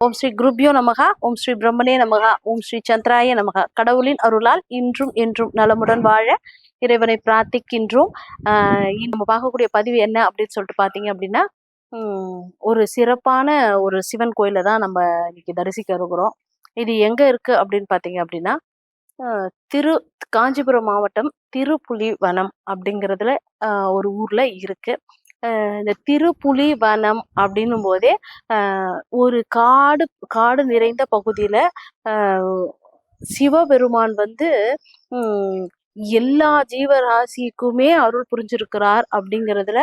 ஓம் ஸ்ரீ குருப்யோ நமகா ஓம் ஸ்ரீ பிரம்மனே நமகா ஓம் ஸ்ரீ சந்திராய நமகா. கடவுளின் அருளால் இன்றும் என்றும் நலமுடன் வாழ இறைவனை பிரார்த்திக்கின்றோம். நம்ம பார்க்கக்கூடிய பதிவு என்ன அப்படின்னு சொல்லிட்டு பார்த்தீங்க அப்படின்னா ஒரு சிறப்பான ஒரு சிவன் கோயில தான் நம்ம இன்னைக்கு தரிசிக்க இருக்கிறோம். இது எங்க இருக்கு அப்படின்னு பார்த்தீங்க அப்படின்னா திரு காஞ்சிபுரம் மாவட்டம் திருப்புலிவனம் அப்படிங்கிறதுல ஒரு ஊர்ல இருக்கு. இந்த திருப்புலி வனம் அப்படின்னும் போதே ஆஹ் ஒரு காடு காடு நிறைந்த பகுதியில ஆஹ் சிவபெருமான் வந்து உம் எல்லா ஜீவராசிக்குமே அருள் புரிஞ்சிருக்கிறார் அப்படிங்கிறதுல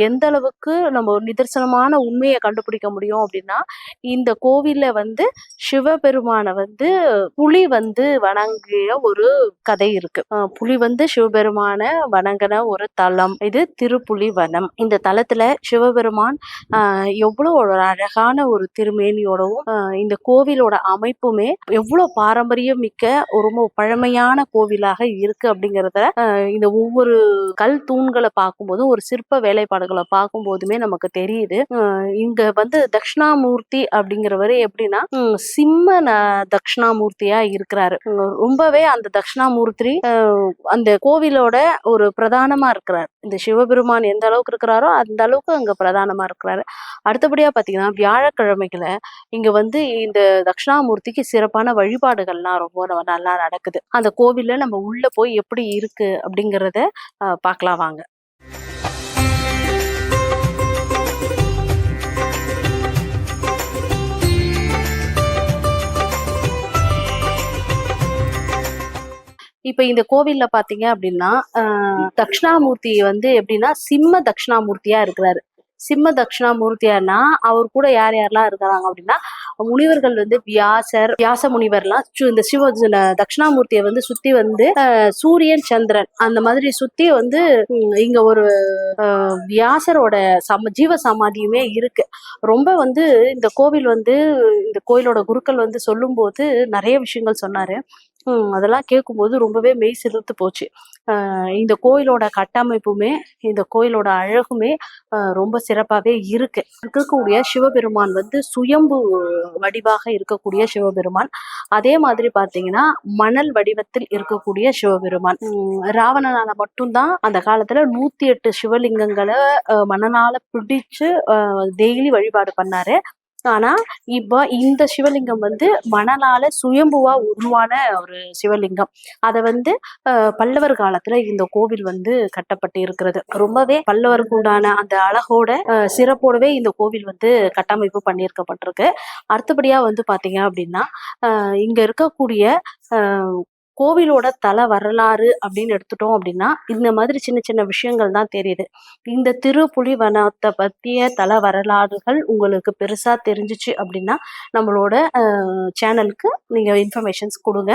எந்த அளவுக்கு நம்ம ஒரு நிதர்சனமான உண்மையை கண்டுபிடிக்க முடியும் அப்படின்னா இந்த கோவில்ல வந்து சிவபெருமானை வந்து புலி வந்து வணங்கிய ஒரு கதை இருக்கு. புலி வந்து சிவபெருமான வணங்கின ஒரு தலம். இது திருப்புலி வனம் இந்த தலத்துல சிவபெருமான் ஆஹ் எவ்வளவு ஒரு அழகான ஒரு திருமேனியோடவும் இந்த கோவிலோட அமைப்புமே எவ்வளவு பாரம்பரியம் மிக்க ரொம்ப பழமையான கோவிலாக இருக்கு. அப்படிங்கறத அப்படிங்கிறத இந்த ஒவ்வொரு கல் தூண்களை பார்க்கும்போதும் ஒரு சிற்ப வேலைப்பாடுகளை பார்க்கும்போதுமே நமக்கு தெரியுது. இங்க வந்து தட்சிணாமூர்த்தி அப்படிங்கிறவரு எப்படின்னா சிம்ம தட்சிணாமூர்த்தியா இருக்கிறாரு. ரொம்பவே அந்த தட்சிணாமூர்த்தி அந்த கோவிலோட ஒரு பிரதானமா இருக்கிறார். இந்த சிவபெருமான் எந்த அளவுக்கு இருக்கிறாரோ அந்த அளவுக்கு அங்க பிரதானமா இருக்கிறாரு. அடுத்தபடியா பாத்தீங்கன்னா வியாழக்கிழமைகளை இங்க வந்து இந்த தட்சிணாமூர்த்திக்கு சிறப்பான வழிபாடுகள்லாம் ரொம்ப நல்லா நடக்குது. அந்த கோவில்ல நம்ம உள்ள போய் எப்படி இருக்கு அப்படிங்கறத பார்க்கலாம் வாங்க. இப்ப இந்த கோவில்ல பாத்தீங்க அப்படின்னா ஆஹ் தட்சிணாமூர்த்தி வந்து எப்படின்னா சிம்ம தட்சிணாமூர்த்தியா இருக்கிறாரு. சிம்ம தட்சிணாமூர்த்தியானா அவர் கூட யார் யாரெல்லாம் இருக்கிறாங்க அப்படின்னா முனிவர்கள் வந்து வியாசர் வியாச முனிவர்லாம் சு- இந்த சிவ தட்சிணாமூர்த்தியை வந்து சுத்தி வந்து சூரியன் சந்திரன் அந்த மாதிரி சுத்தி வந்து இங்க ஒரு வியாசரோட சம ஜீவ சமாதியுமே இருக்கு. ரொம்ப வந்து இந்த கோவில் வந்து இந்த கோயிலோட குருக்கள் வந்து சொல்லும்போது நிறைய விஷயங்கள் சொன்னாரு. அதெல்லாம் கேட்கும்போது ரொம்பவே மெய் சிலிர்த்து போச்சு. இந்த கோயிலோட கட்டமைப்புமே இந்த கோயிலோட அழகுமே ரொம்ப சிறப்பாகவே இருக்கு. இருக்கக்கூடிய சிவபெருமான் வந்து சுயம்பு வடிவாக இருக்கக்கூடிய சிவபெருமான். அதே மாதிரி பார்த்தீங்கன்னா மணல் வடிவத்தில் இருக்கக்கூடிய சிவபெருமான். ராவணனால மட்டும்தான் அந்த காலத்துல நூத்தி எட்டு சிவலிங்கங்களை மணனால பிடிச்சு டெய்லி வழிபாடு பண்ணாரு. ஆனா இப்ப இந்த சிவலிங்கம் வந்து மணலால சுயம்புவா உருவான ஒரு சிவலிங்கம். அதை வந்து பல்லவர் காலத்துல இந்த கோவில் வந்து கட்டப்பட்டு இருக்கிறது. ரொம்பவே பல்லவருக்கு உண்டான அந்த அழகோட சிறப்போடவே இந்த கோவில் வந்து கட்டமைப்பு பண்ணியிருக்கப்பட்டிருக்கு. அடுத்தபடியா வந்து பாத்தீங்க அப்படின்னா இங்க இருக்கக்கூடிய கோவிலோட தல வரலாறு அப்படின்னு எடுத்துட்டோம் அப்படின்னா இந்த மாதிரி சின்ன சின்ன விஷயங்கள் தான் தெரியுது. இந்த திருப்புலிவனத்தை பற்றிய தல வரலாறுகள் உங்களுக்கு பெருசாக தெரிஞ்சுச்சு அப்படின்னா நம்மளோட சேனலுக்கு நீங்கள் இன்ஃபர்மேஷன்ஸ் கொடுங்க.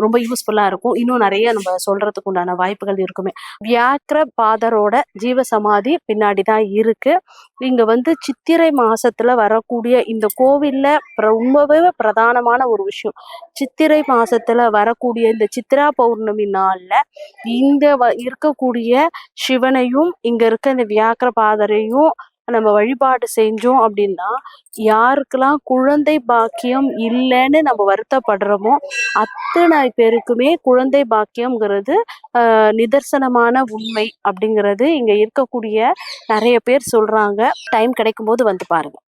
ரொம்ப யூஸ்ஃபுல்லா இருக்கும். இன்னும் நிறைய நம்ம சொல்றதுக்கு உண்டான வாய்ப்புகள் இருக்குமே. வியாக்கிர பாதரோட ஜீவ சமாதி பின்னாடி தான் இருக்கு. இங்க வந்து சித்திரை மாசத்துல வரக்கூடிய இந்த கோவில்ல ரொம்பவே பிரதானமான ஒரு விஷயம். சித்திரை மாசத்துல வரக்கூடிய இந்த சித்ரா பௌர்ணமி நாள்ல இந்த வ- இருக்கக்கூடிய சிவனையும் இங்க இருக்க இந்த வியாக்கிர பாதரையும் நம்ம வழிபாடு செஞ்சோம் அப்படின்னா யாருக்கெல்லாம் குழந்தை பாக்கியம் இல்லைன்னு நம்ம வருத்தப்படுறோமோ அத்தனை பேருக்குமே குழந்தை பாக்கியம்ங்கிறது நிதர்சனமான உண்மை அப்படிங்கிறது இங்க இருக்கக்கூடிய நிறைய பேர் சொல்றாங்க. டைம் கிடைக்கும் போது வந்து பாருங்க.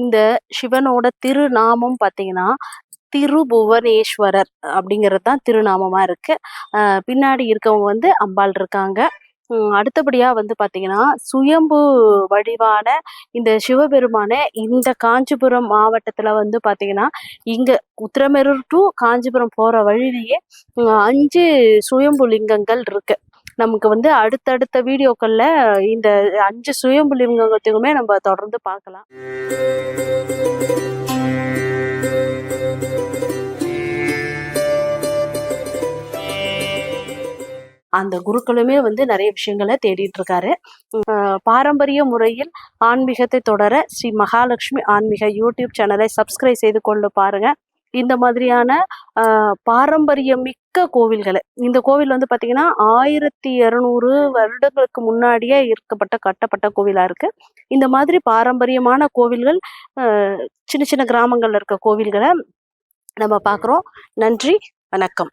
இந்த சிவனோட திருநாமம் பார்த்தீங்கன்னா திருபுவனேஸ்வரர் அப்படிங்கிறது தான் திருநாமமாக இருக்குது பின்னாடி இருக்கவங்க வந்து அம்பாள் இருக்காங்க. அடுத்தபடியா வந்து பாத்தீங்கன்னா சுயம்பு வடிவான இந்த சிவபெருமானை இந்த காஞ்சிபுரம் மாவட்டத்துல வந்து பாத்தீங்கன்னா இங்க உத்திரமேரூர் டு காஞ்சிபுரம் போற வழியிலேயே அஞ்சு சுயம்பு லிங்கங்கள் இருக்கு. நமக்கு வந்து அடுத்தடுத்த வீடியோக்கள்ல இந்த அஞ்சு சுயம்பு லிங்கத்துக்குமே நம்ம தொடர்ந்து பார்க்கலாம். அந்த குருக்களுமே வந்து நிறைய விஷயங்களை தேடிட்டு இருக்காரு பாரம்பரிய முறையில் ஆன்மீகத்தை தொடர ஸ்ரீ மகாலட்சுமி ஆன்மீக யூடியூப் சேனலை சப்ஸ்கிரைப் செய்து கொண்டு பாருங்க. இந்த மாதிரியான பாரம்பரியம் மிக்க கோவில்களை. இந்த கோவில் வந்து பார்த்தீங்கன்னா ஆயிரத்தி இரநூறு வருடங்களுக்கு முன்னாடியே இருக்கப்பட்ட கட்டப்பட்ட கோவிலாக இருக்கு. இந்த மாதிரி பாரம்பரியமான கோவில்கள் சின்ன சின்ன கிராமங்களில் இருக்க கோவில்களை நம்ம பார்க்குறோம் நன்றி வணக்கம்.